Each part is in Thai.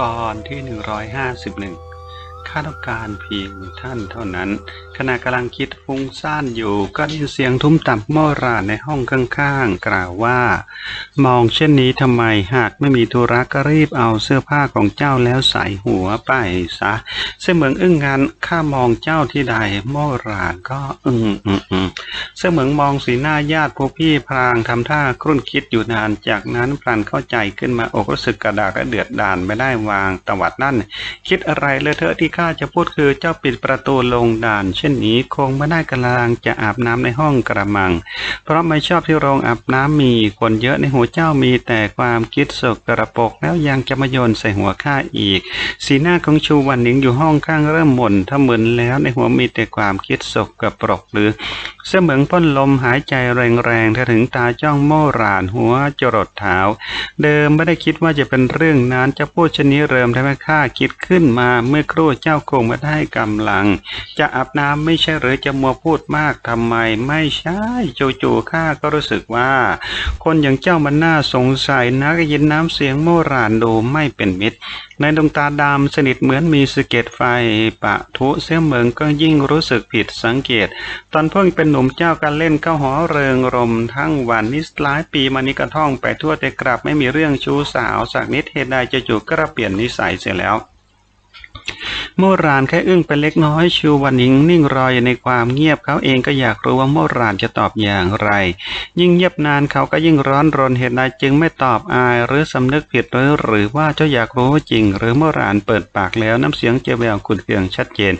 ตอนที่ 151 ข้าต้องการเพียงท่านเท่านั้น ขณะกำลังคิดฟุ้งซ่านอยู่ ก็ได้ยินเสียงทุ้มต่ำโมอราในห้องข้างๆ กล่าวว่า มองเช่นนี้ทำไมหากไม่มีธุระก็รีบเอาเสื้อผ้าของเจ้าแล้วใส่หัวไปซะ เสมืองอึ้งงานข้ามองเจ้าที่ใดโมอราก็อึ้งอืมอืมเสมืองมองสีหน้าญาติพวกพี่พรางทำท่าครุ่นคิดอยู่นานจากนั้นพลันเข้าใจขึ้นมาอกรู้สึกกระดากกระเดือดดานไม่ได้วางตวัดนั่น คิดอะไรเลยเธอะที่ข้าจะพูดคือเจ้าปิดประตูลงด่าน เช่นนี้คงไม่ได้กำลังจะอาบน้ำในห้องกระมัง เพราะไม่ชอบที่โรงอาบน้ำมีคนเยอะในหัวเจ้ามีแต่ความคิดสกกระปรกแล้วยังจะมาโยนใส่หัวข้าอีก สีหน้าของชูวันหนิงอยู่ห้องข้างเริ่มหม่นถ้าเหมึนแล้วในหัวมีแต่ความคิดสกกระปรกหรือเสมือนพ่นลมหายใจแรงๆถ้าถึงตาจ้องโม่รานหัวจรดเท้าเดิมไม่ได้คิดว่าจะเป็นเรื่องนั้นจะพูดชนนี้เริ่มทำให้ข้าคิดขึ้นมาเมื่อครู่เจ้า้าคงไม่ได้กำลัง จะอาบน้ำไม่ใช่หรือจะมัวพูดมากทำไมไม่ใช่จู่ๆข้าก็รู้สึกว่า คนอย่างเจ้ามันน่าสงสัยนักยินน้ำเสียงโมรานดูไม่เป็นมิตร ในดวงตาดำสนิทเหมือนมีสะเก็ดไฟปะทุเสียเมืองก็ยิ่งรู้สึกผิดสังเกต ตอนเพิ่งเป็นหนุ่มเจ้าการเล่นเข้าหอเริงรมทั้งวันนิสหลายปีมานี้กระท่องไปทั่วแต่กลับไม่มีเรื่องชู้สาวสักนิดเหตุใดจะจู่ก็เปลี่ยนนิสัยเสียแล้ว โมรานแค่อึ้งไปเล็กน้อยชูวันหนิงนิ่งรออยู่ในความเงียบเขาเองก็อยากรู้ว่าโมรานจะตอบอย่างไร ยิ่งเงียบนานเขาก็ยิ่งร้อนรนเหตุใดจึงไม่ตอบอายหรือสำนึกผิดหรือหรือว่าเจ้าอยากรู้จริง หรือโมรานเปิดปากแล้วน้ำเสียงเจแววขุนเคืองชัดเจน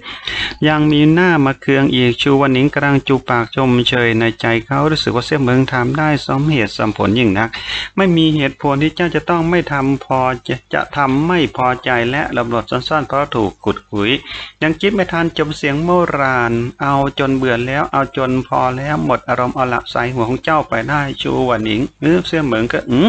ยังมีหน้ามาเคืองอีกชูวันหนิงกำลังจูปากชมเชยในใจเขารู้สึกว่าเสี่ยเมืองทำได้สมเหตุสมผลยิ่งนัก ไม่มีเหตุผลที่เจ้าจะต้องไม่ทำพอจะจะทำไม่พอใจและระบดซ่อนๆเพราะถูกกุดขุยยังคิดไม่ทันจบเสียงโมราน เอาจนเบื่อแล้วเอาจนพอแล้วหมดอารมณ์เอาละใส่หัวของเจ้าไปได้ชูวันหนิงเออเสี่ยเหมืองก็อืม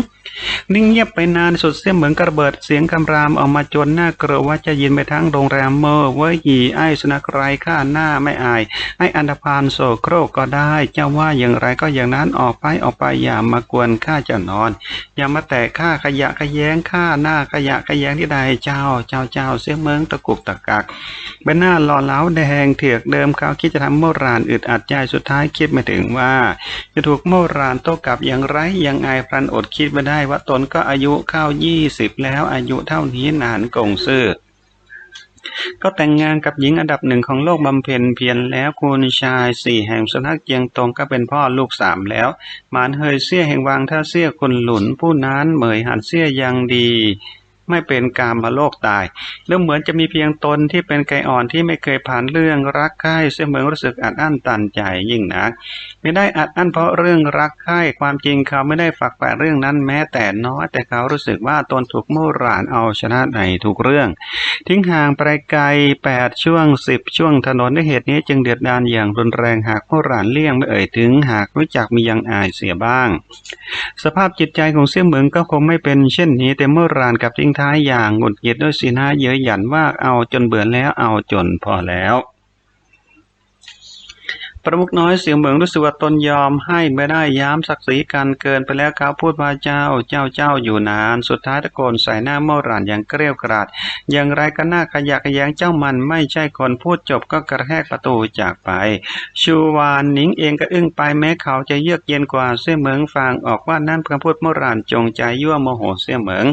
นิ่งเงียบไปนานสุดเสี่ยเหมืองกระเบิดเสียงคำรามออกมาจนหน่ากลัวว่าจะยินไปทั้งโรงแรมเมอร์ว้ยหีไอ้สุนัขไรข้าหน้าไม่อายไอ้อันธพาลโศโครกก็ได้เจ้าว่าอย่างไรก็อย่างนั้นออกไปออกไปอย่ามากวนข้าจะนอน อย่ามาแตะข้าขยะขยแยงข้าหน้าขยะขยแยงที่ใดเจ้าเจ้าเจ้าเสียเหมืองตะกุกตะกักใบหน้าหล่อเหลาแดงเถือกเดิมเขาคิดจะทำโมรานอึดอัดใจสุดท้ายคิดไม่ถึงว่า จะถูกโมรานโต้กลับอย่างไรยังไงพลันอดคิดไม่ได้ว่าตนก็อายุเข้ายี่สิบแล้วอายุเท่านี้นานกงซื่อก็แต่งงานกับหญิงอันดับหนึ่งของโลกบำเพ็ญเพียรแล้วคุณชายสี่แห่งสนักเจียงตงก็เป็นพ่อลูกสามแล้วหมานเฮยเสี้ยแห่งวางท่าเสี้ยคนหลุนผู้นั้นเหมยหันเสี้ยยังดี ไม่เป็นกามมาโลกตาย แล้วเหมือนจะมีเพียงตนที่เป็นไก่อ่อนที่ไม่เคยผ่านเรื่องรักใคร่เสมือนรู้สึกอัดอั้นตันใจยิ่งนัก ไม่ได้อัดอั้นเพราะเรื่องรักใคร่ความจริงเขาไม่ได้ฝักใฝ่เรื่องนั้นแม้แต่น้อย แต่เขารู้สึกว่าตนถูกโมรานเอาชนะในทุกเรื่อง ทิ้งห่างไปไกลแปดช่วงสิบช่วงถนนด้วยเหตุนี้จึงเดือดดาลอย่างรุนแรงหากโมรานเลี่ยงไม่เอ่ยถึงหากรู้จักมียังอายเสียบ้าง สภาพจิตใจของเสี่ยเหมืองก็คงไม่เป็นเช่นนี้แต่มื่อรานกับทิ้งท้ายอย่างหงุดหงิดด้วยสีหน้าเย้ยหยันว่าเอาจนเบื่อแล้วเอาจนพอแล้ว ประมุกน้อยเสียงเหมืองรู้สึกว่าตนยอมให้ไม่ได้ย้ำศักดิ์ศรีกันเกินไปแล้วเขาพูดว่าเจ้าเจ้าเจ้าอยู่นาน สุดท้ายตะโกนใส่หน้าเมื่อรานอย่างเกลี้ยวกราด อย่างไรก็น่าขยะแขยงเจ้ามันไม่ใช่คนพูดจบก็กระแทกประตูจากไป ชูวานหนิงเองก็อึ้งไปแม้เขาจะเยือกเย็นกว่าเสี่ยเหมืองฟังออกว่านั่นคำพูดเมื่อรานจงใจยั่วโมโหเสี่ยเหมือง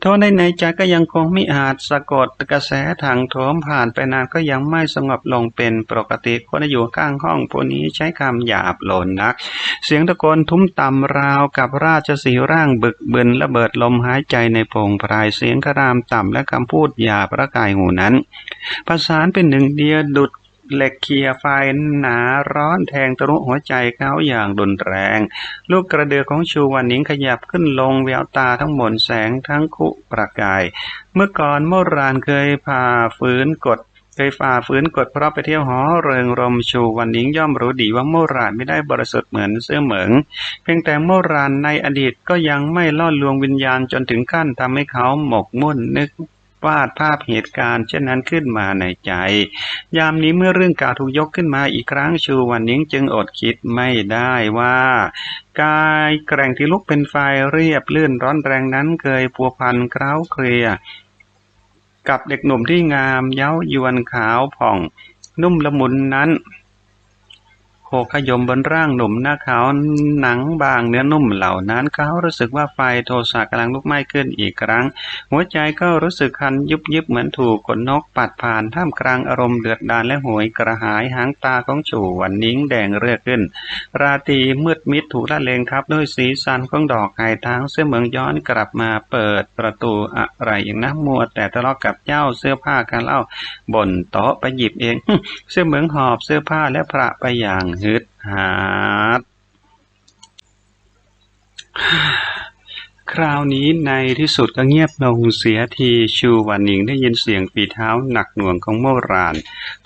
โทษในในใจก็ยังคงไม่อาจสะกดกระแสทางโถมผ่านไปนานก็ยังไม่สงบลงเป็นปกติคนที่อยู่ข้างห้องผู้นี้ใช้คำหยาบโลนนัก เสียงตะโกนทุ้มต่ำราวกับราชสีร่างบึกบึนระเบิดลมหายใจในโพรงพรายเสียงครามต่ำและคำพูดหยาบระกายหูนั้น ประสานเป็นหนึ่งเดียวดุดเหล็กเคียไฟหนาร้อนแทงทะลุหัวใจเขาอย่างรุนแรง ลูกกระเดือกของชูวันหนิงขยับขึ้นลงแววตาทั้งหมดแสงทั้งคุประกาย เมื่อก่อนโมรานเคยพาฝืนกฎ เคยฝ่าฝืนกฎเพราะไปเที่ยวหอเริงรมชูวันนิงย่อมรู้ดีว่าโมรานไม่ได้บริสุทธิ์เหมือนเสื้อเหมิงเพียงแต่โมรานในอดีตก็ยังไม่ล่อลวงวิญญาณจนถึงขั้นทำให้เขาหมกมุ่นนึกวาดภาพเหตุการณ์เช่นนั้นขึ้นมาในใจ ยามนี้เมื่อเรื่องกาวถูกยกขึ้นมาอีกครั้งชูวันนิ้งจึงอดคิดไม่ได้ว่า กายแกร่งที่ลุกเป็นไฟเรียบลื่นร้อนแรงนั้นเคยพัวพันเคล้าเคลีย กับเด็กหนุ่มที่งามเย้ายวนขาวผ่อง นุ่มละมุนนั้น โคขยมบนร่างหนุ่มหน้าขาวหนังบางเนื้อนุ่มเหล่านั้นเขารู้สึกว่าไฟโทสะกำลังลุกไหม้ขึ้นอีกครั้ง หัวใจก็รู้สึกคันยุบยิบเหมือนถูกขนนกปัดผ่านท่ามกลางอารมณ์เดือดดาลและโหยกระหายหางตาของจู่วันนิ้งแดงเรือขึ้น ราตรีมืดมิดถูกละเลงทับด้วยสีสันของดอกไก่ทางเสื้อเมืองย้อนกลับมาเปิดประตูอะไรอย่างนะมัวแต่ทะเลาะกับเจ้าเสื้อผ้ากันเล่าบ่นโต๊ะไปหยิบเอง เสื้อเหมืองหอบเสื้อผ้าและพระไปอย่างฮึดหาดคราวนี้ในที่สุดก็เงียบลงเสียทีชูวันหนิงได้ยินเสียงฝีเท้าหนักหน่วงของโมราน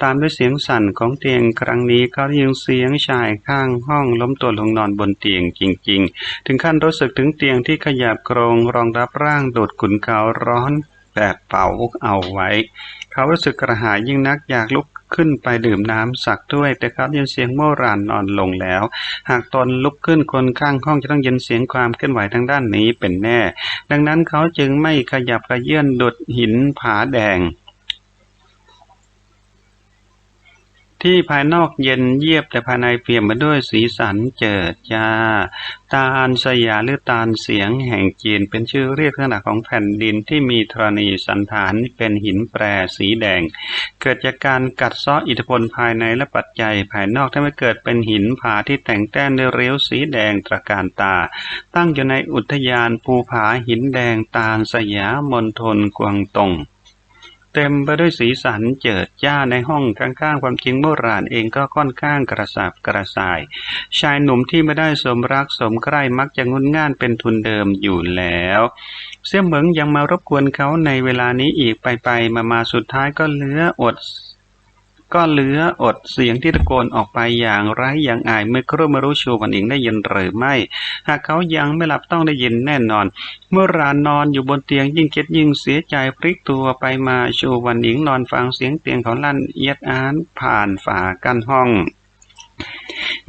ตามด้วยเสียงสั่นของเตียงครั้งนี้เขาได้ยินเสียงชายข้างห้องล้มตัวลงนอนบนเตียงจริง ๆ ถึงขั้นรู้สึกถึงเตียงที่ขยับโครงรองรับร่างโดดขุนเขาร้อนแบบเป่าเอาไว้ เขารู้สึกกระหายยิ่งนักอยากลุกขึ้นไปดื่มน้ำสักด้วย แต่เขายินเสียงโมรานนอนลงแล้ว หากตนลุกขึ้นคนข้างห้องจะต้องยินเสียงความเคลื่อนไหวทางด้านนี้เป็นแน่ ดังนั้นเขาจึงไม่ขยับกระเยื่อนดุดหินผาแดง ที่ภายนอกเย็นเยียบแต่ภายในเปี่ยมไปด้วยสีสันเจิดจ้า ตาลสยามหรือตาลเสียงแห่งจีนเป็นชื่อเรียกลักษณะของแผ่นดินที่มีธรณีสันฐานเป็นหินแปรสีแดง เกิดจากการกัดเซาะอิทธิพลภายในและปัจจัยภายนอกทำให้เกิดเป็นหินผาที่แต่งแต้มด้วยเรียวสีแดงตระการตา ตั้งอยู่ในอุทยานภูผาหินแดงตาลสยามณฑลกวางตง เต็มไปด้วยสีสันเจิดจ้าในห้องข้างๆ ความจริงโบราณเองก็ค่อนข้างกระสับกระส่าย ชายหนุ่มที่ไม่ได้สมรักสมใคร่มักจะงุนง่านเป็นทุนเดิมอยู่แล้ว เสี่ยเหมิงยังมารบกวนเขาในเวลานี้อีกไปไปมามาสุดท้ายก็เลืออด ก็เหลืออดเสียงที่ตะโกนออกไปอย่างไร้อย่างอายเมื่อครู่ไม่รู้ชูวันอิงได้ยินหรือไม่ หากเขายังไม่หลับต้องได้ยินแน่นอน เมื่อรานนอนอยู่บนเตียงยิ่งคิดยิ่งเสียใจพลิกตัวไปมาชูวันอิงนอนฟังเสียงเตียงของลั่นเย็ดอานผ่านฝากั้นห้อง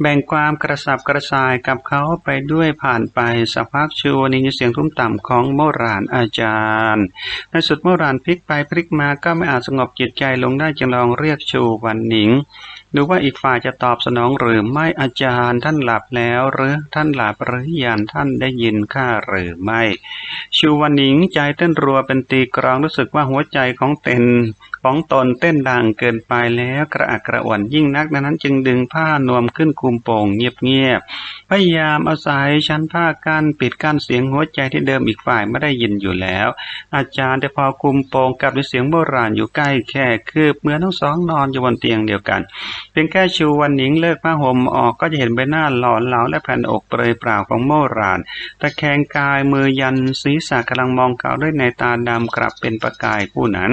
แบ่งความกระสับกระส่ายกับเขาไปด้วยผ่านไปสักพักชูวันอิงเสียงทุ้มต่ำของโมรานอาจารย์ ในสุดโมรานพลิกไปพลิกมาก็ไม่อาจสงบจิตใจลงได้จึงลองเรียกชูวันหนิง ดูว่าอีกฝ่ายจะตอบสนองหรือไม่อาจารย์ท่านหลับแล้วหรือท่านหลับหรือยันท่านได้ยินข้าหรือไม่ ชูวันหนิงใจเต้นรัวเป็นตีกรองรู้สึกว่าหัวใจของเต็น ของตนเต้นดังเกินไปแล้วกระอักกระอ่วนยิ่งนักดังนั้นจึงดึงผ้านวมขึ้นคุมโป่งเงียบๆพยายามอาศัยชั้นผ้ากั้นปิดกั้นเสียงหัวใจที่เดิมอีกฝ่ายไม่ได้ยินอยู่แล้ว อาจารย์แต่พอคุมโป่งกับด้วยเสียงโบราณอยู่ใกล้แค่คืบเมื่อทั้งสองนอนอยู่บนเตียงเดียวกัน เพียงแค่ชูวันหนิงเลิกผ้าห่มออกก็จะเห็นใบหน้าหล่อเหลาและแผ่นอกเปรยเปล่าของโมรานตะแคงกายมือยันศีรษะกำลังมองเขาด้วยในตาดำกลับเป็นประกายผู้นั้น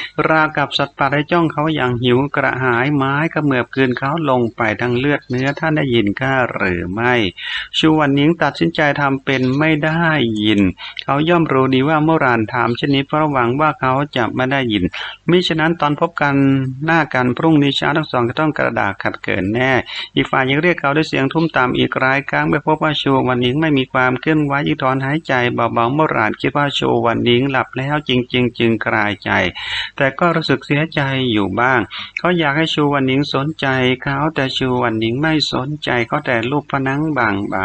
ราวกับสัตว์ป่าได้จ้องเขาอย่างหิวกระหายไม้กระเมือบคืนเขาลงไปทั้งเลือดเนื้อท่านได้ยินข้าหรือไม่ชูวันนิงตัดสินใจทำเป็นไม่ได้ยิน เขาย่อมรู้ดีว่าโมรานถามเช่นนี้เพราะหวังว่าเขาจะไม่ได้ยินมิฉะนั้นตอนพบกันหน้ากันพรุ่งนี้เช้าทั้งสองจะต้องกระดากขัดเกินแน่ อีกฝ่ายยังเรียกเขาด้วยเสียงทุ่มตามอีกรายครั้งไม่พบว่าชูวันนิงไม่มีความเคลื่อนไหวยิ่งถอนหายใจเบาๆโมรานคิดว่าชูวันนิงหลับแล้วจริงๆจึงคลายใจแต่ก็รู้สึกเสียใจอยู่บ้างเขาอยากให้ชูวันนิงสนใจเขาแต่ชูวันนิงไม่สนใจเขาแต่ลูกพนังบ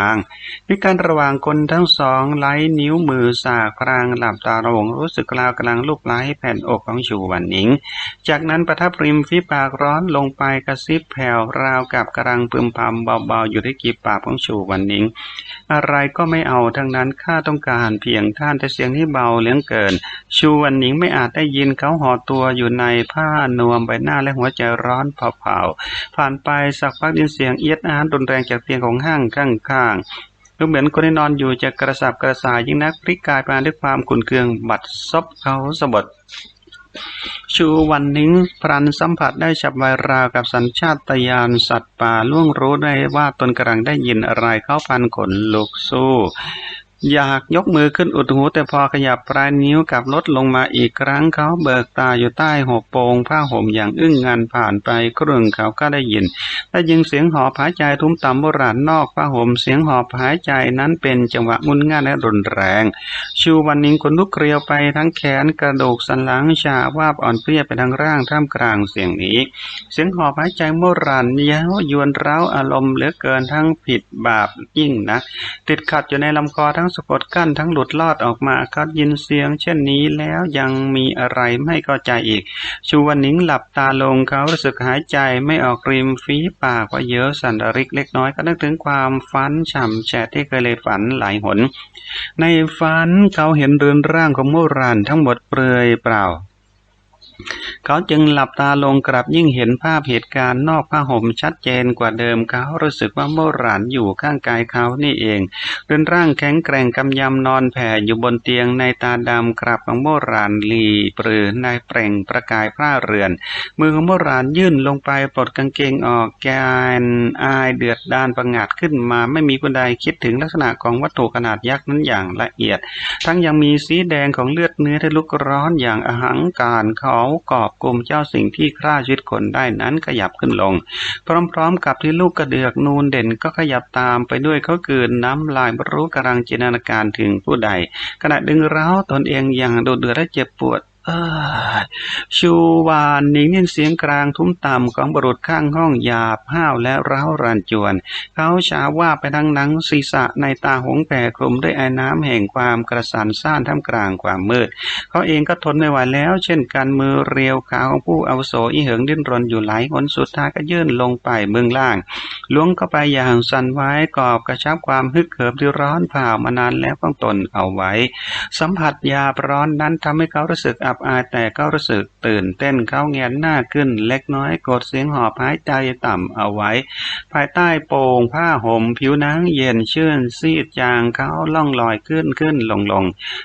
างๆในการระหว่างคนทั้งสองไล้นิ้วมือสากพรางหลับตาระวงรู้สึกกลาวกลังลูบไล้แผ่นอกของชูวันนิง จากนั้นประทับริมฝีปากร้อนลงไปกระซิบแผ่วราวกับกำลังพึมพำเบาๆอยู่ที่กีบปากของชูวันนิง อะไรก็ไม่เอาทั้งนั้นข้าต้องการเพียงท่านแต่เสียงที่เบาเหลืองเกิน ชูวันหนิงไม่อาจได้ยินเขาห่อตัวอยู่ในผ้านวมใบหน้าและหัวใจร้อนเผาๆผ่านไปสักพักดินเสียงเอียดอาร์รุนแรงจากเตียงของห้างข้างๆดูเหมือนคนที่นอนอยู่จะกระสับกระส่ายยิ่งนักพลิกกายไปด้วยความขุ่นเคืองบัดซบเขาสะบัด ชูวันนิ้งพรันสัมผัสได้ฉับไวราวกับสัญชาตญาณสัตว์ป่าล่วงรู้ได้ว่าตนกำลังได้ยินอะไรเขาพันขนลุกสู้ อยากยกมือขึ้นอุดหูแต่พอขยับปลายนิ้วกับลดลงมาอีกครั้งเขาเบิกตาอยู่ใต้หัวโปงผ้าห่มอย่างอึ้งงันผ่านไปครึ่งเขาก็ได้ยินได้ยินเสียงหอบหายใจทุ้มต่ำโบราณนอกผ้าห่มเสียงหอบหายใจนั้นเป็นจังหวะงุนง่านและรุนแรง ชูวันนิงคนลุกเกลียวไปทั้งแขนกระดูกสันหลังชาวาบอ่อนเพลียไปทั้งร่างท่ามกลางเสียงนี้ เสียงหอบหายใจโบราณเย้ายวนเร้าอารมณ์เหลือเกินทั้งผิดบาปยิ่งนะติดขัดอยู่ในลำคอทั้งงสะกดกั้นทั้งหลุดลอดออกมาเขายินเสียง เช่นนี้แล้วยังมีอะไรไม่เข้าใจอีก ชูวันนิงหลับตาลงเขารู้สึกหายใจไม่ออกริมฝีปากว่าเยอะสันดาริกเล็กน้อยก็นึกถึงความฝันฉ่ำแฉะที่เคยเลยฝันหลายหน ในฝันเขาเห็นเรือนร่างของโมรานทั้งหมดเปลือยเปล่า เขาจึงหลับตาลงกลับยิ่งเห็นภาพเหตุการณ์นอกผ้าห่มชัดเจนกว่าเดิมเขารู้สึกว่าโมรานอยู่ข้างกายเขานี่เองเรือนร่างแข็งแกร่งกำยำนอนแผ่อยู่บนเตียงในตาดำกราบของโมรานลีปรือนายเปล่งประกายผ้าเรือน มือของโมรานยื่นลงไปปลดกางเกงออกแกนอายเดือดด้านประงาดขึ้นมาไม่มีคนใดคิดถึงลักษณะของวัตถุขนาดยักษ์นั้นอย่างละเอียด ทั้งยังมีสีแดงของเลือดเนื้อที่ลุกร้อนอย่างอหังการเขากอบกลุ่มเจ้าสิ่งที่ฆ่าชีวิตคนได้นั้นขยับขึ้นลง พร้อมๆ กับที่ลูกกระเดือกนูนเด่นก็ขยับตามไปด้วยเขาเกินน้ำลายบรรู้กำลังจินตนาการถึงผู้ใด ขณะดึงเร้าตนเองอย่างโดดเดือดและเจ็บปวด ชูวานนิ่งยินเสียงกลางทุ้มต่ำของบรุษข้างห้องหยาบห้าวและร้าวรันจวน เขาชาว่าไปทางหนังศีรษะในตาหงแผ่คลุมด้วยไอ้น้ำแห่งความกระสันซ่านท่ามกลางความมืด เขาเองก็ทนไม่ไหวแล้ว เช่นกันมือเรียวขาวของผู้อาวุโสอีเหิงดิ้นรนอยู่หลายหนสุดท้ายก็ยื่นลงไปเบื้องล่าง ล้วงเข้าไปอย่างสั่นไว้กอบกระชับความฮึกเหิมที่ร้อนเผามานานแล้วของตนเอาไว้ สัมผัสยาร้อนนั้นทำให้เขารู้สึกอับอายแต่ก็รู้สึกตื่นเต้นเขาเงียนหน้าขึ้นเล็กน้อยกดเสียงหอบหายใจต่ำเอาไว้ ภายใต้โป่งผ้าห่มผิวหนังเย็นชื่นซีดจางเขาล่องลอยขึ้นขึ้นลงลง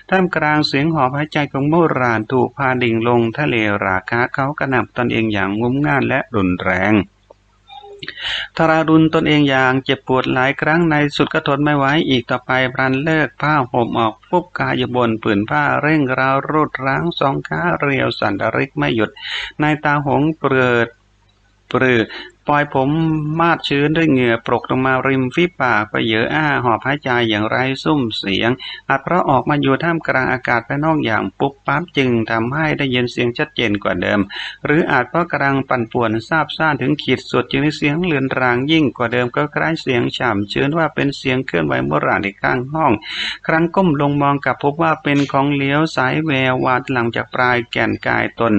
ท่ามกลางเสียงหอบหายใจของโมรานถูกพาดิ่งลงทะเลราคาเขากระหนับตนเองอย่างงุ้มง่านและรุนแรง ทารารุณตนเองอย่างเจ็บปวดหลายครั้งในสุดก็ทนไม่ไหวอีกต่อไปพรันเลิกผ้าห่มออกปุ๊บกายอยู่บนผืนผ้าเร่งราวรูดร้างสองขาเรียวสันดาริกไม่หยุด นายตาหงเปลือดเปลือป ล่อยผมมาดชื้นด้วยเหงื่อปรกลงมาริมฝีปากไปเยอะอ้าหอบหายใจอย่างไร้ซุ้มเสียงอาจเพราะออกมาอยู่ท่ามกลางอากาศภายนอกอย่างปุ๊บปั๊บจึงทำให้ได้ยินเสียงชัดเจนกว่าเดิม หรืออาจเพราะกำลังปั่นป่วนทราบซ่านถึงขีดสุดจึงได้เสียงเลือนรางยิ่งกว่าเดิมก็คล้ายเสียงฉ่ำชื้นว่าเป็นเสียงเคลื่อนไหวโบราณในข้างห้อง ครั้งก้มลงมองกลับพบว่าเป็นของเลี้ยวสายแวววาดหลังจากปลายแก่นกายตน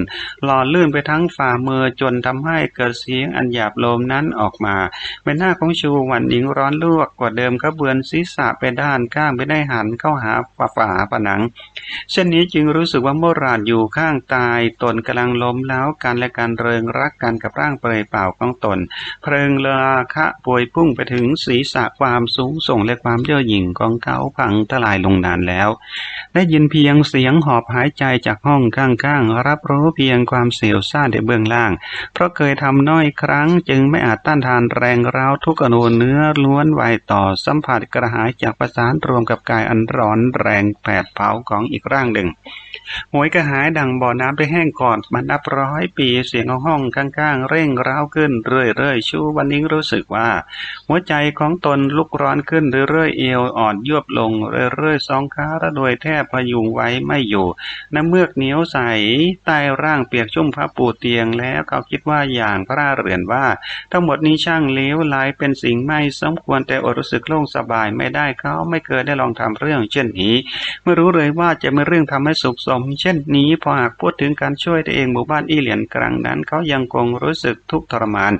หล่อลื่นไปทั้งฝ่ามือจนทำให้เกิดเสียงอันหยาบลมนั้นออกมาใบหน้าของชูหวันหญิงร้อนลวกกว่าเดิมขาเบือนศีรษะไปด้านข้างไปได้หันเข้าหาฝาฝาผนัง เช่นนี้จึงรู้สึกว่าโมราณอยู่ข้างตายตนกำลังล้มแล้วกันและการเริงรักกันกับร่างเปลยเปล่าของตน เพลิงราคะป่วยพุ่งไปถึงศีรษะความสูงส่งและความเย่อหยิ่งของเขาพังทลายลงนานแล้ว ได้ยินเพียงเสียงหอบหายใจจากห้องข้างๆ รับรู้เพียงความเสียวซ่านในเบื้องล่าง เพราะเคยทำน้อยครั้งจึงไม่อาจต้านทานแรงร้าวทุกอนูเนื้อล้วนไหวต่อสัมผัสกระหายจากประสานรวมกับกายอันร้อนแรงแผดเผาของอีกร่างหนึ่งหวยกระหายดังบ่อน้ำได้แห้งก่อนมานับร้อยปีเสียงของห้องข้างๆ เร่งร้าวขึ้นเรื่อยๆชูวันนี้รู้สึกว่า หัวใจของตนลุกร้อนขึ้นเรื่อยๆเอวอ่อนยวบลงเรื่อยๆสองขาระโดยแทบพยุงไว้ไม่อยู่ น้ำเมือกเหนียวใสใต้ร่างเปียกชุ่มผ้าปูเตียงแล้วเขาคิดว่าอย่างพระราเรือนว่าทั้งหมดนี้ช่างเลวไหลเป็นสิ่งไม่สมควรแต่อดรู้สึกโล่งสบายไม่ได้เขาไม่เคยได้ลองทำเรื่อง เช่นนี้ไม่รู้เลยว่าจะม่เรื่องทำให้สุขสม เช่นนี้พอหากพูดถึงการช่วยตัวเองหมู่บ้านอีเหลียนกลางนั้น เขายังคงรู้สึกทุกข์ทรมาน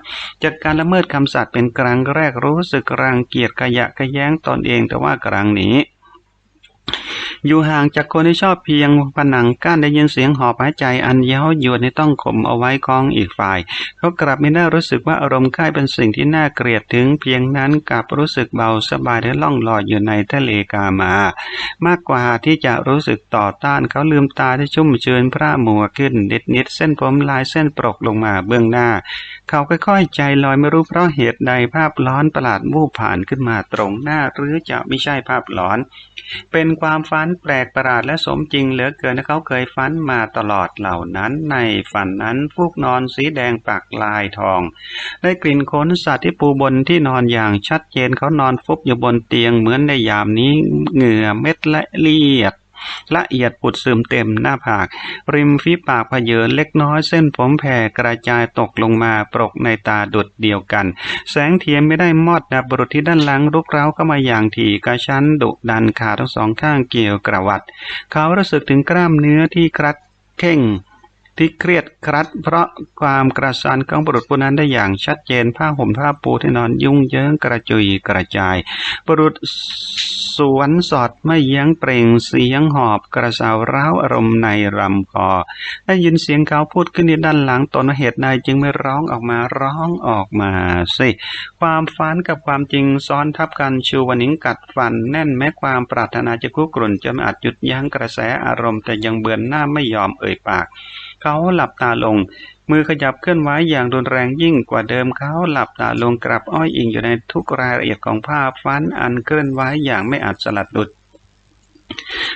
จากการละเมิดคำสัตย์เป็นครั้งแรกรู้สึกรังเกียจขยะขยแย้งตนเองแต่ว่าครั้งนี้ อยู่ห่างจากคนที่ชอบเพียงผนังกั้นได้ยินเสียงหอบหายใจอันเย้ายวนที่ต้องข่มเอาไว้ของอีกฝ่าย เขากลับไม่ได้รู้สึกว่าอารมณ์ค่ายเป็นสิ่งที่น่าเกลียดถึงเพียงนั้นกลับรู้สึกเบาสบายและล่องลอยอยู่ในทะเลกามามากกว่าที่จะรู้สึกต่อต้านเขาลืมตาที่ชุ่มชื้นพระมัวขึ้นนิดนิดเส้นผมลายเส้นปรกลงมาเบื้องหน้าเขาค่อยๆใจลอยไม่รู้เพราะเหตุใดภาพร้อนประหลาดวูบผ่านขึ้นมาตรงหน้า หรือจะไม่ใช่ภาพหลอน เป็นความฝันแปลกประหลาดและสมจริงเหลือเกินที่เขาเคยฝันมาตลอดเหล่านั้นในฝันนั้นฟูกนอนสีแดงปากลายทอง ได้กลิ่นขนสัตว์ที่ปูบนที่นอนอย่างชัดเจนเขานอนฟุบอยู่บนเตียงเหมือนในยามนี้เหงื่อเม็ดและเลียด ละเอียดปุดซึมเต็มหน้าผาก ริมฝีปากเผยเล็กน้อยเส้นผมแผ่กระจายตกลงมาปรกในตาดุดเดียวกัน แสงเทียมไม่ได้มอดดับบุรุษที่ด้านหลังลุกเร้าเข้ามาอย่างถี่กระชั้นดุดันขาทั้งสองข้างเกี่ยวกระวัด เขารู้สึกถึงกล้ามเนื้อที่ครัดเข่ง ที่เครียดครัด เพราะความกระสันของบุรุษผู้นั้นได้อย่างชัดเจนผ้าห่มผ้าปูที่นอนยุ่งเยิงกระจุยกระจาย บุรุษสวนสอดไม่ยียงเปล่งเสียงหอบกระเซาร้าวอารมณ์ในลำคอได้ยินเสียงเขาพูดขึ้นที่ด้านหลังตนเหตุใดจึงไม่ร้องออกมาร้องออกมาสิ ความฝันกับความจริงซ้อนทับกันชูวันิงกัดฟันแน่นแม้ความปรารถนาจะคุกรุ่นจะไม่อาจหยุดยั้งกระแสอารมณ์แต่ยังเบือนหน้าไม่ยอมเอ่ยปาก เขาหลับตาลง มือขยับเคลื่อนไหวอย่างรุนแรงยิ่งกว่าเดิมเขาหลับตาลงกลับอ้อยอิงอยู่ในทุกรายละเอียดของภาพฟันอันเคลื่อนไหวอย่างไม่อาจสลัดหลุด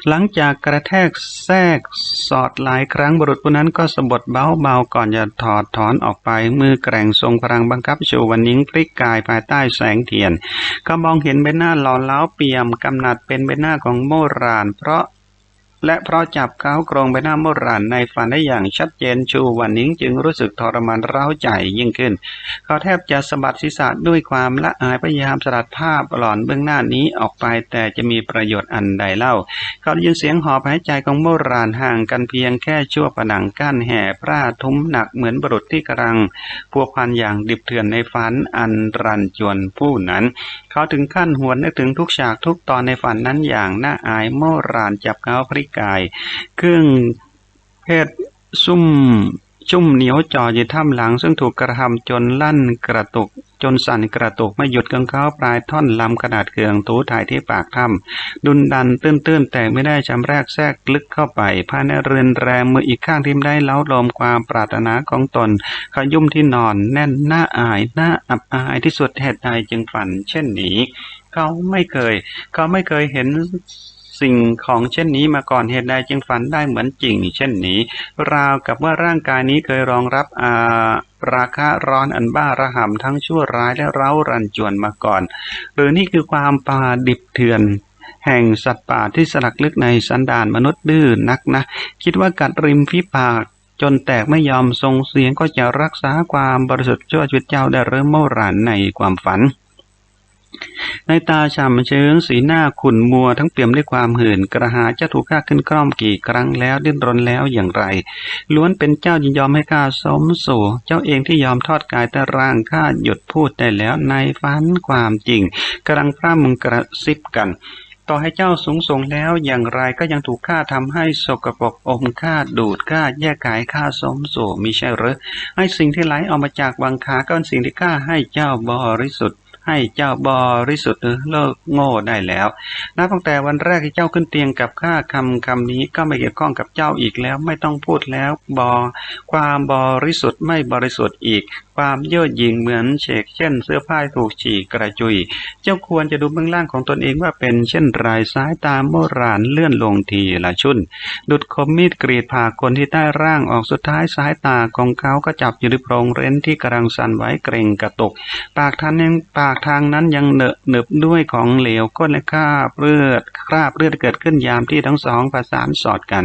หลังจากกระแทกแทรกสอดหลายครั้งบุรุษผู้นั้นก็สะบัดเบาๆก่อนจะถอดถอนออกไป มือแกร่งทรงพลังบังคับชูวันนิ้งพลิกกายภายใต้แสงเทียน ก็มองเห็นใบหน้าหล่อเหลาเปี่ยมกำหนัดเป็นใบหน้าของโมราน เพราะ และเพราะจับเขาโครงใบหน้าโมรานในฝันได้อย่างชัดเจนชูวันนิ้งจึงรู้สึกทรมานร้าวใจยิ่งขึ้น เขาแทบจะสะบัดศีรษะด้วยความละอายพยายามสลัดภาพหลอนเบื้องหน้านี้ออกไปแต่จะมีประโยชน์อันใดเล่า เขาได้ยินเสียงหอบหายใจของโมรานห่างกันเพียงแค่ชั่วผนังกั้นแห่พร่าทุ้มหนักเหมือนบรุษที่กำลังพัวพันอย่างดิบเถื่อนในฝันอันรันจวนผู้นั้น เขาถึงขั้นหวนนึกถึงทุกฉากทุกตอนในฝันนั้นอย่างน่าอายโมรานจับเขาพริกกาย เครื่องเพศซุ่มชุ่มเหนียวจ่ออยู่ท่ามหลัง ซึ่งถูกกระทำจนลั่นกระตุก จนสั่นกระตุกไม่หยุดกังเขาปลายท่อนลำขนาดเกลืองถูถ่ายที่ปากถ้ำดุนดันตื้นๆแต่ไม่ได้จำแรกแทรกลึกเข้าไปภายในเรือนแรมมืออีกข้างที่ไม่ได้เล้าลมความปรารถนาของตนขยุ่มที่นอนแน่นหน้าอายหน้าอับอายที่สุดเหตุใดจึงฝัน เช่นนี้ เขาไม่เคย เขาไม่เคยเห็น สิ่งของเช่นนี้มาก่อนเหตุใดจึงฝันได้เหมือนจริง เช่นนี้ ราวกับว่าร่างกายนี้เคยรองรับอาราคะร้อนอันบ้าระห่ำทั้งชั่วร้ายและเร้ารันจวนมาก่อน หรือนี่คือความปาดิบเถื่อนแห่งสัตว์ป่าที่สลักลึกในสันดานมนุษย์ดื้อนักนะ คิดว่ากัดริมฝีปากจนแตกไม่ยอมทรงเสียงก็จะรักษาความบริสุทธิ์ชั่วชีวิตเจ้าได้เริ่มโมรานในความฝัน ในตาฉ่ำเชิงสีหน้าขุ่นมัวทั้งเปี่ยมด้วยความหื่น กระหายจะถูกฆ่าขึ้นกล้อมกี่ครั้งแล้วดิ้นรนแล้วอย่างไร ล้วนเป็นเจ้ายินยอมให้ข้าสมสู่ เจ้าเองที่ยอมทอดกายแต่ร่างข้าหยุดพูดได้แล้วในฝันความจริงกำลังพร่ำมึงกระซิบกันต่อให้เจ้าสูงส่งแล้วอย่างไรก็ยังถูกข้าทำให้สกปรกอมข้าดูดข้าแยกกายข้าสมสู่มิใช่หรือให้สิ่งที่ไหลออกมาจากวังขาก็เป็นสิ่งที่ข้าให้เจ้าบริสุทธิ์ ให้เจ้าบริสุทธิ์เลิกโง่ได้แล้วนับตั้งแต่วันแรกที่เจ้าขึ้นเตียงกับข้าคำคำนี้ก็ไม่เกี่ยวข้องกับเจ้าอีกแล้วไม่ต้องพูดแล้วบอ ความบริสุทธิ์ไม่บริสุทธิ์อีก ความเย่อหยิ่งเหมือนเฉกเช่น เสื้อผ้าถูกฉีกกระจุย เจ้าควรจะดูเบื้องล่างของตนเองว่าเป็นเช่นไรสายตาโมรานเลื่อนลงทีละชุนดุดคมมีดกรีดผ่าคนที่ใต้ร่างออกสุดท้ายสายตาของเขาก็จับอยู่ในโพรงเร้นที่กำลังสั่นไหวเกรงกระตุก ปากทางยังปากทางนั้นยังเหนอะหนึบด้วยของเหลวก้นและคราบเลือดคราบเลือดเกิดขึ้นยามที่ทั้งสองประสานสอดกัน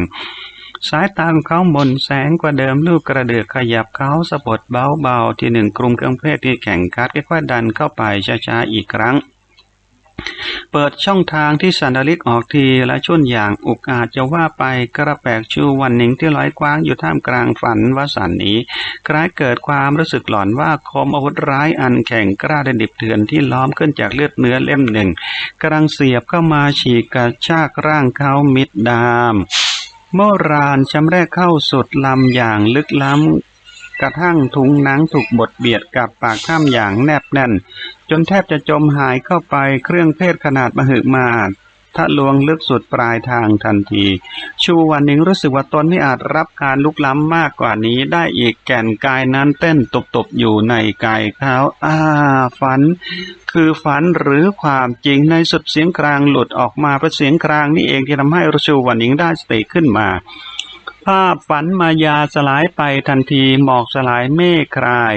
สายตาของเขาบนแสงกว่าเดิมลูกกระเดือกขยับเขาสะบดเบาๆ ที่หนึ่งกลุ่มเครื่องเพศที่แข็งคัดค่อยๆดันเข้าไปช้าๆอีกครั้ง เปิดช่องทางที่สันดลิกออกทีและช่วงอย่างอุกอาจจะว่าไปกระแปลกชูวันหนึ่งที่ลอยกว้างอยู่ท่ามกลางฝันว่าสันนี้คล้ายเกิดความรู้สึกหลอนว่าคมอาวุธร้ายอันแข็งกล้าได้ดิบเถื่อนที่ล้อมขึ้นจากเลือดเนื้อเล่มหนึ่งกำลังเสียบเข้ามาฉีกกระชากร่างเขามิดดามโมรานชำแรกเข้าสุดลำอย่างลึกล้ำ กระทั่งถุงหนังถูกบดเบียดกับปากข้ามอย่างแนบแน่น จนแทบจะจมหายเข้าไปเครื่องเพศขนาดมหึมาทะลวงลึกสุดปลายทางทันที ชูวันหนึ่งรู้สึกว่าตนไม่อาจรับการลุกล้ำมากกว่านี้ได้อีกแก่นกายนั้นเต้นตบๆอยู่ในกายเขาอ้าฝัน คือฝันหรือความจริงในสุดเสียงกลางหลุดออกมาเพราะเสียงกลางนี่เองที่ทำให้รชูวันหญิงได้สติขึ้นมา ภาพฝันมายาสลายไปทันทีหมอกสลายเมฆคลาย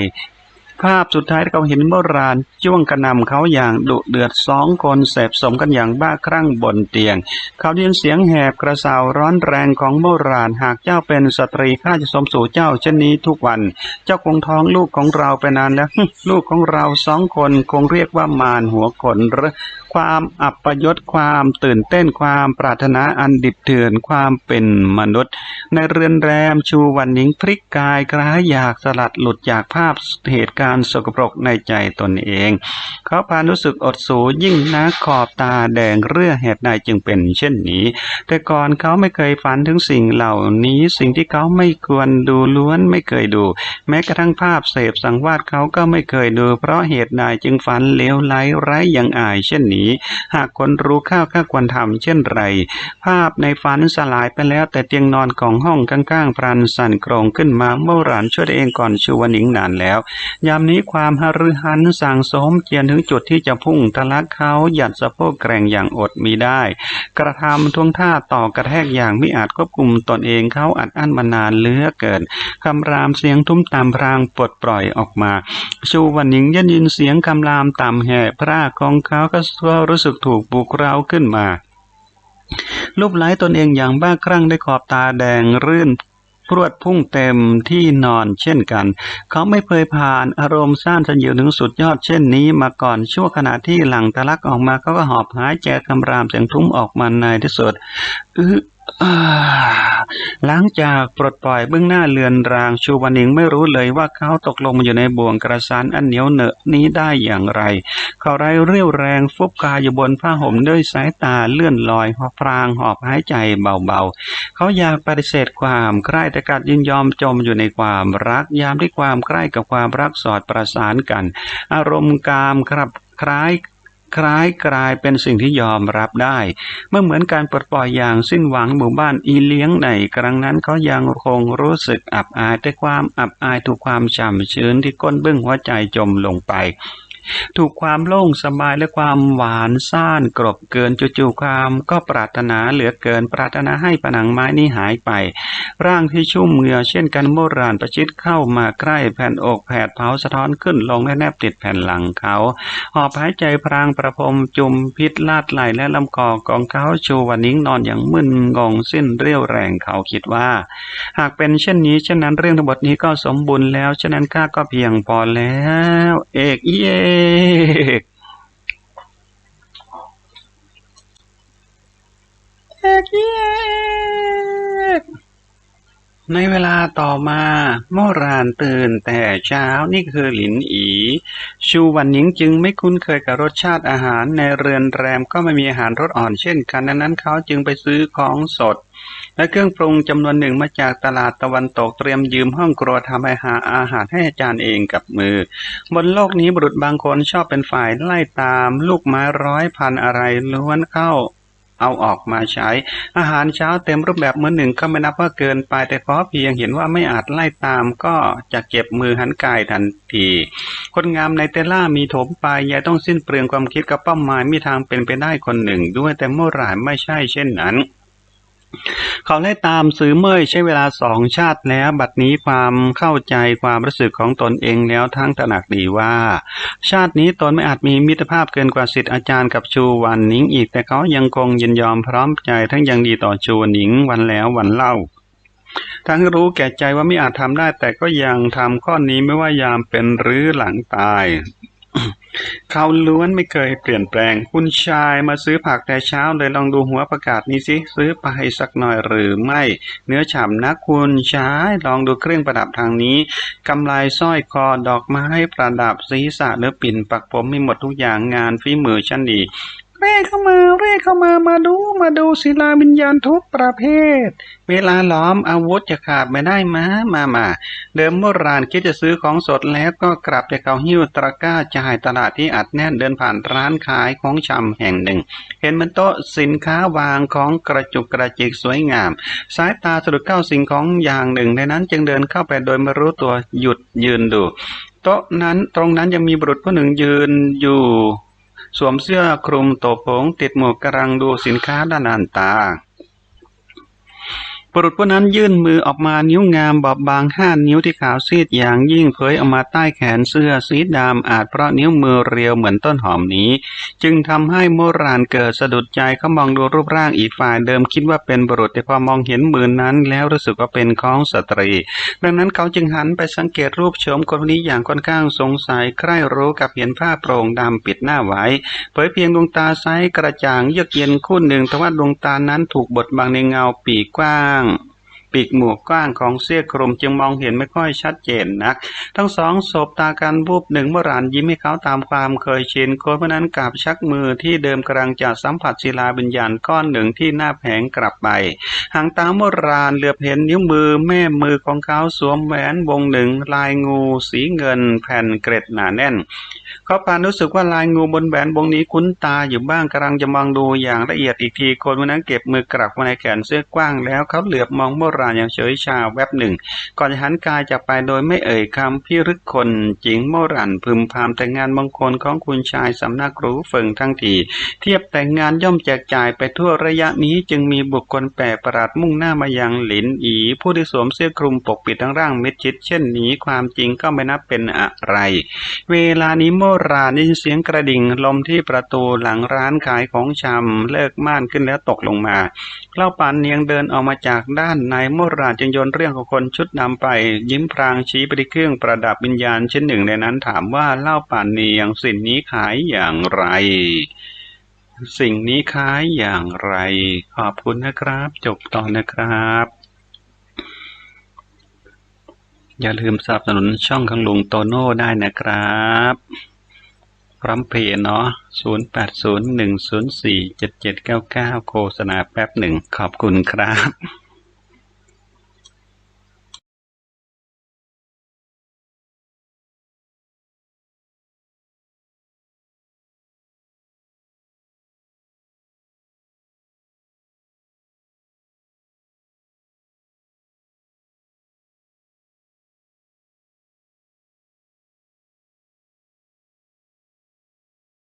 ภาพสุดท้ายที่เขาเห็นโบราณจ้วงกระนำเขาอย่างดุเดือดสองคนเสพสมกันอย่างบ้าคลั่งบนเตียง เขาได้ยินเสียงแหบกระเซาร้อนแรงของโบราณหากเจ้าเป็นสตรีข้าจะสมสู่เจ้าเช่นนี้ทุกวัน เจ้าคงท้องลูกของเราไปนานแล้ว ลูกของเราสองคนคงเรียกว่ามารหัวขนหรือ ความอับประยศความตื่นเต้นความปรารถนาอันดิบเถื่อนความเป็นมนุษย์ ในเรือนแรมชูวันหญิงพลิกกายคล้ายอยากสลัดหลุดจากภาพเหตุการณ์สกปรกในใจตนเอง เขาพานรู้สึกอดสูยิ่งนักขอบตาแดงเรื่อเหตุใดจึงเป็นเช่นนี้ แต่ก่อนเขาไม่เคยฝันถึงสิ่งเหล่านี้สิ่งที่เขาไม่ควรดูล้วนไม่เคยดู แม้กระทั่งภาพเสพสังวาสเขาก็ไม่เคยดู เพราะเหตุใดจึงฝันเลวไหลไร้อย่างอายเช่นนี้หากคนรู้ข้าวข้าควรทำเช่นไร ภาพในฝันสลายไปแล้วแต่เตียงนอนของห้องข้างๆพรันสั่นโครงขึ้นมาเมื่อหลานช่วยเองก่อนชูวันิงนานแล้ว ยามนี้ความหฤหันสั่งสมเจียนถึงจุดที่จะพุ่งทะลักเขาหยัดสะโพกแกร่งอย่างอดมีได้ กระทำท่วงท่าต่อกระแทกอย่างไม่อาจควบคุมตนเองเขาอัดอั้นมานานเลือเกินคำรามเสียงทุ้มตามพรางปลดปล่อยออกมา ชูวันหญิงยันยินเสียงคำรามต่ำแห่พระของเขาก็รู้สึกถูกปลุกเร้าขึ้นมารูปไล้ตนเองอย่างบ้าคลั่งได้ขอบตาแดงรื่นพรวดพุ่งเต็มที่นอนเช่นกัน เขาไม่เคยผ่านอารมณ์ซ่านสัญญถึงสุดยอดเช่นนี้มาก่อนชั่วขณะที่หลังตะลักออกมาเขาก็หอบหายใจคำรามเสียงทุ้มออกมาในที่สุดอื้อ หลังจากปลดปล่อยเบื้องหน้าเลือนรางชูวันิงไม่รู้เลยว่าเขาตกลงมาอยู่ในบ่วงกระสานอันเหนียวเหนอะนี้ได้อย่างไร เขาไร้เรี่ยวแรงฟุบกายอยู่บนผ้าห่มด้วยสายตาเลื่อนลอยหอบพรางหอบหายใจเบาๆ เขาอยากปฏิเสธความใกล้แต่กัดยินยอมจมอยู่ในความรักยามที่ความใกล้กับความรักสอดประสานกัน อารมณ์กามครับคล้าย คล้ายกลายเป็นสิ่งที่ยอมรับได้เมื่อเหมือนการปลดปล่อยอย่างสิ้นหวังหมู่บ้านอีเลี้ยงในครั้งนั้นเขายังคงรู้สึกอับอายแต่ความอับอายถูกความฉ่ำชื้นที่ก้นบึ้งหัวใจจมลงไป ถูกความโล่งสบายและความหวานซ่านกรบเกินจู่ๆความก็ปรารถนาเหลือเกิน ปรารถนาให้ผนังไม้นี้หายไป ร่างที่ชุ่มเหงื่อเช่นกันโบราณประชิดเข้ามาใกล้แผ่นอกแผดเผาสะท้อนขึ้นลงและแนบติดแผ่นหลังเขา หอบหายใจพรางประพรมจุมพิษลาดไหลและลำคอของเขาชูวันนิ้งนอนอย่างมึนงงสิ้นเรี่ยวแรงเขาคิดว่า หากเป็นเช่นนี้เช่นนั้นเรื่องทั้งหมดนี้ก็สมบูรณ์แล้วฉะนั้นข้าก็เพียงพอแล้ว เอกเอกเอกเอกในเวลาต่อมาโมรานตื่นแต่เช้านี่คือหลินอี ชูวันหนิงจึงไม่คุ้นเคยกับรสชาติอาหารในเรือนแรมก็ไม่มีอาหารรสอ่อนเช่นกันดังนั้นเขาจึงไปซื้อของสด และเครื่องปรุงจำนวนหนึ่งมาจากตลาดตะวันตกเตรียมยืมห้องครัวทำอาหารอาหารให้อาจารย์เองกับมือ บนโลกนี้บุรุษบางคนชอบเป็นฝ่ายไล่ตามลูกไม้ร้อยพันอะไรล้วนเข้าเอาออกมาใช้ อาหารเช้าเต็มรูปแบบมื้อหนึ่งก็ไม่นับว่าเกินไปแต่ขอเพียงเห็นว่าไม่อาจไล่ตามก็จะเก็บมือหันกายทันที คนงามในเตล่ามีถมไปยายต้องสิ้นเปลืองความคิดกับเป้าหมายมีทางเป็นไปได้คนหนึ่งด้วยแต่เมื่อไหร่ไม่ใช่เช่นนั้น เขาไล่ตามซื้อเมยใช้เวลาสองชาติแล้ว บัดนี้ความเข้าใจความรู้สึกของตนเองแล้วทั้งตระหนักดีว่า ชาตินี้ตนไม่อาจมีมิตรภาพเกินกว่าสิทธิ์อาจารย์กับชูวันหนิงอีก แต่เขายังคงยินยอมพร้อมใจทั้งยังดีต่อชูหนิงวันแล้ววันเล่าทั้งรู้แก่ใจว่าไม่อาจทำได้ แต่ก็ยังทำข้อนี้ไม่ว่ายามเป็นหรือหลังตาย เขาล้วนไม่เคยเปลี่ยนแปลง คุณชายมาซื้อผักแต่เช้าเลยลองดูหัวประกาศนี้สิ ซื้อไปสักหน่อยหรือไม่ เนื้อฉ่ำนะคุณชาย ลองดูเครื่องประดับทางนี้กำไลสร้อยคอดอกไม้ประดับศีรษะหรือปิ่นปักผมมีหมดทุกอย่างงานฝีมือชั้นดี เร่เข้ามาเร่เข้ามามาดูมาดูศิลาวิญญาณทุกประเภท เวลาล้อมอาวุธจะขาดไม่ได้มามามาเดิมโบราณคิดจะซื้อของสดแล้วก็กลับจากเขาหิ้วตะกร้าจ่ายตลาดที่อัดแน่นเดินผ่านร้านขายของชำแห่งหนึ่ง เห็นบนโต๊ะสินค้าวางของกระจุกกระจิกสวยงาม สายตาสะดุดเข้าสิ่งของอย่างหนึ่ง ในนั้นจึงเดินเข้าไปโดยไม่รู้ตัวหยุดยืนดูโต๊ะนั้นตรงนั้นยังมีบุรุษผู้หนึ่งยืนอยู่ สวมเสื้อคลุมโตโผงติดหมวกกำลังดูสินค้าด้านหน้าตา บุรุษผู้นั้นยื่นมือออกมานิ้วงามบอบบางห้านิ้วที่ขาวซีดอย่างยิ่งเผยออกมาใต้แขนเสื้อสีดำอาจเพราะนิ้วมือเรียวเหมือนต้นหอมนี้ จึงทำให้โมรานเกิดสะดุดใจเขามองดูรูปร่างอีกฝ่ายเดิมคิดว่าเป็นบุรุษแต่พอมองเห็นมือนั้นแล้วรู้สึกว่าเป็นของสตรี ดังนั้นเขาจึงหันไปสังเกตรูปโฉมคนนี้อย่างค่อนข้างสงสัยใคร่รู้กับเห็นผ้าโปร่งดำปิดหน้าไว้เผยเพียงดวงตาใสกระจ่างเยือกเย็นคู่หนึ่งแต่ว่าดวงตานั้นถูกบดบังในเงาปีกกว้าง ปีกหมวกกว้างของเสื้อคลุมจึงมองเห็นไม่ค่อยชัดเจนนัก ทั้งสองสบตากันวูบหนึ่งเมื่อรานยิ้มให้เขาตามความเคยชินคนคนนั้นกลับชักมือที่เดิมกำลังจะสัมผัสศิลาวิญญาณก้อนหนึ่งที่หน้าแผงกลับไปหางตาเมื่อรานเหลือบเห็นนิ้วมือแม่มือของเขาสวมแหวนวงหนึ่งลายงูสีเงินแผ่นเกร็ดหนาแน่นเขาปานรู้สึกว่าลายงูบนแหวนวงนี้คุ้นตาอยู่บ้างกำลังจะมองดูอย่างละเอียดอีกทีคนคนนั้นเก็บมือกลับมาในแขนเสื้อกว้างแล้วเขาเหลือบมองโบราณย่างเฉยชาแวบหนึ่ง ก่อนจะหันกายจากไปโดยไม่เอ่ยคำพิรึกคนจิงโมรันพึมพำแต่งงานมงคลของคุณชายสำนักรู้เฟิงทั้งทีเทียบแต่งงานย่อมแจกจ่ายไปทั่วระยะนี้จึงมีบุคคลแปลกประหลาดมุ่งหน้ามายังหลินอี ผู้ที่สวมเสื้อคลุมปกปิดทั้งร่างมิดชิด เช่นนี้ความจริงก็ไม่นับเป็นอะไร เวลานี้โมราได้ยินเสียงกระดิ่งลมที่ประตูหลังร้านขายของชำเลิกม่านขึ้นแล้วตกลงมาเล่าปานเนียงเดินออกมาจากด้านในโมราจึงโยนเรื่องของคนชุดดำไป ยิ้มพรางชี้ไปที่เครื่องประดับวิญญาณชิ้นหนึ่งในนั้นถามว่าเล่าป่านเนียงสิ่งนี้ขายอย่างไร สิ่งนี้ขายอย่างไร ขอบคุณนะครับ จบตอนนะครับ อย่าลืมสนับสนุนช่องของลุงโตโน่ได้นะครับพร้อมเพย์เนาะ0801047799 โฆษณาแป๊บหนึ่ง ขอบคุณครับ